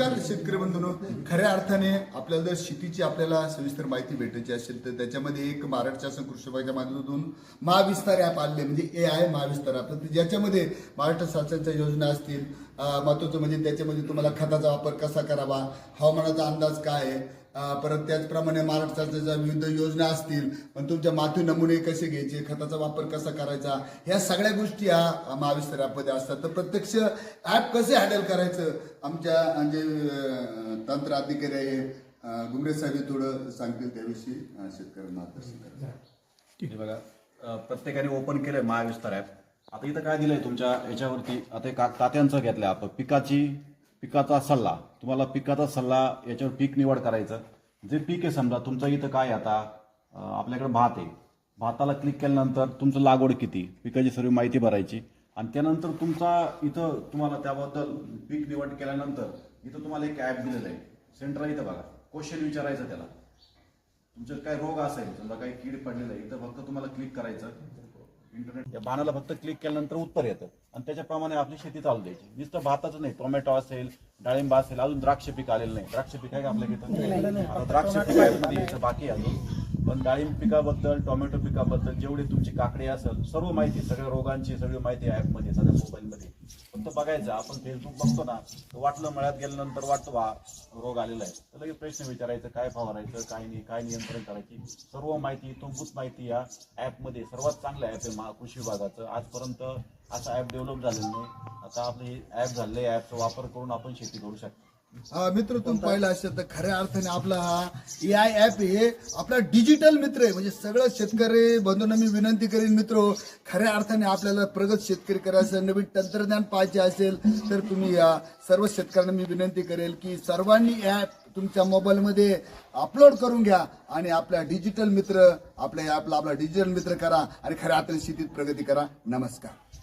नमस्कार शेतकरी बंधूंनो खऱ्या अर्थाने आपल्याला जर शेतीची आपल्याला सविस्तर माहिती भेटायची असेल तर त्याच्यामध्ये एक महाराष्ट्र शासन कृषी विभागाच्या माध्यमातून महाविस्तार ॲप आले म्हणजे ए आय महाविस्तार ॲप तर ज्याच्यामध्ये महाराष्ट्र शासनाच्या योजना असतील महत्वाचं महत्त्वाचं म्हणजे त्याच्यामध्ये तुम्हाला खताचा वापर कसा करावा हवामानाचा अंदाज काय आहे परत त्याचप्रमाणे महाराष्ट्र शासनाच्या विविध योजना असतील पण तुमच्या माती नमुने कसे घ्यायचे खताचा वापर कसा करायचा ह्या सगळ्या गोष्टी ह्या महाविस्तार ॲपमध्ये असतात. तर प्रत्यक्ष ॲप कसे हँडल करायचं? आमच्या अं, जे अं, तंत्र अधिकारी आहे गुमरे साहेब हे थोडं सांगतील त्याविषयी शेतकऱ्यांना मार्गदर्शन करा. हे बघा प्रत्येकाने ओपन केलंय महाविस्तार ॲप. आता इथं काय दिलंय तुमच्या याच्यावरती? आता का- तात्यांचं घेतलंय आपण. पिकाची पिकाचा सल्ला. तुम्हाला पिकाचा सल्ला याच्यावर पीक निवड करायचं. जे पीक आहे समजा तुमचं इथं काय आता? आपल्याकडे भात आहे. भाताला क्लिक केल्यानंतर तुमचं लागवड किती? पिकाची सर्व माहिती भरायची. आणि त्यानंतर तुमचा इथं तुम्हाला त्याबद्दल पीक निवड केल्यानंतर इथं तुम्हाला एक ॲप दिलेलं आहे. सेंटर इथं बघा. क्वेश्चन विचारायचं त्याला. तुमचं काय रोग असेल समजा काही कीड पडलेलं आहे इथं फक्त तुम्हाला क्लिक करायचं. इंटरनेट या बाणाला फक्त क्लिक केल्यानंतर उत्तर येतं. आणि त्याच्याप्रमाणे आपली शेती चालू द्यायची. नुसतं भाताचं नाही. टोमॅटो असेल डाळिंब असेल अजून द्राक्ष पीक आलेलं नाही. द्राक्ष पीक आहे का आपल्या आता द्राक्ष पिकामध्ये यायचं बाकी अजून. पण डाळिंब पिकाबद्दल टोमॅटो पिकाबद्दल जेवढी तुमची काकडी असेल सर्व माहिती सगळ्या रोगांची सगळी माहिती ॲपमध्ये सगळ्या बघायचं. आपण फेसबुक बघतो ना तर वाटलं मळ्यात गेल्यानंतर वाटतो वा रोग आलेला आहे. तर लगेच प्रश्न विचारायचं काय फवारायचं काय नाही काय नियंत्रण करायची? सर्व माहिती तुमकूच माहिती या ॲपमध्ये सर्वात चांगलं ॲप आहे मा- कृषी विभागाचं. आजपर्यंत असं ॲप डेव्हलप झालेलं नाही. आता आपले ॲप झाले ॲपचा वापर करून आपण शेती करू शकतो. मित्र तुम्ही पाहिलं असेल तर खऱ्या अर्थाने आपला हा ए आय ॲप हे आपला डिजिटल मित्र आहे. म्हणजे सगळं शेतकरी बंधूंना मी विनंती करेन मित्र खऱ्या अर्थाने आपल्याला प्रगत शेतकरी करायचं नवीन तंत्रज्ञान पाहिजे असेल तर तुम्ही या सर्व शेतकऱ्यांना मी विनंती करेल की सर्वांनी ॲप तुमच्या मोबाईलमध्ये अपलोड करून घ्या आणि आपल्या डिजिटल मित्र आपल्या ॲपला आपला डिजिटल मित्र करा आणि खऱ्या अर्थाने शेतीत प्रगती करा. नमस्कार.